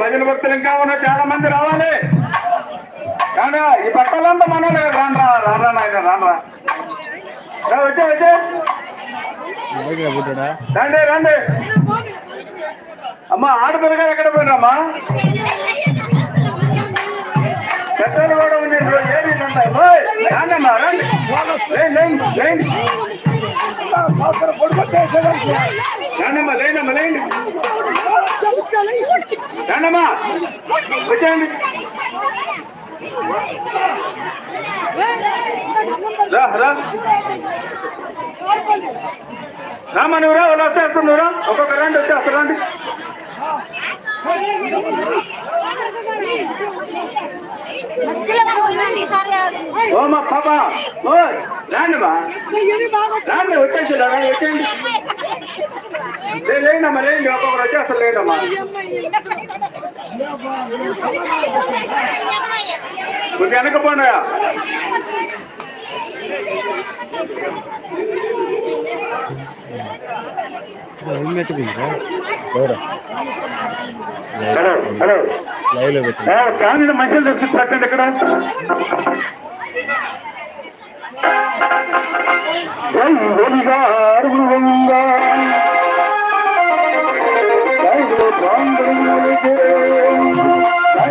భజన భక్తులు ఇంకా ఉన్నా చాలా మంది రావాలి కానీ ఈ బట్టలంతా మనలే రానరా రానరా నాయన రానరా రా, వచ్చే వచ్చే రండి రండి అమ్మా ఆడపిల్ల గారు ఎక్కడ పోయినమ్మా రండి లేండి, లేండి, లేండి. రాండమ్మా లేండి రాండమ్మా వచ్చేయండి రా రా రామా నువ్వు రా వాళ్ళు వచ్చేస్తుంది నువ్వు రా ఒక్కొక్క రండి వచ్చేస్తారు రండి ఓ మా పాప ఓ రాండి మా రాండి వచ్చేసి వచ్చేయండి. లే, లేండమ్మా లేండి ఒక్కొక్కరు వచ్చేస్తారు లేండమ్మా కొంచెం వెనకపోండి హెల్మెట్ దిగురా ఎవరా హలో హలో లైవ్ లో పెట్టి కానీ మంచిగా తెచ్చి పెట్టండి ఇక్కడ జై హోలిగా అరుగుంగా జై హో ప్రాంగణములకే జై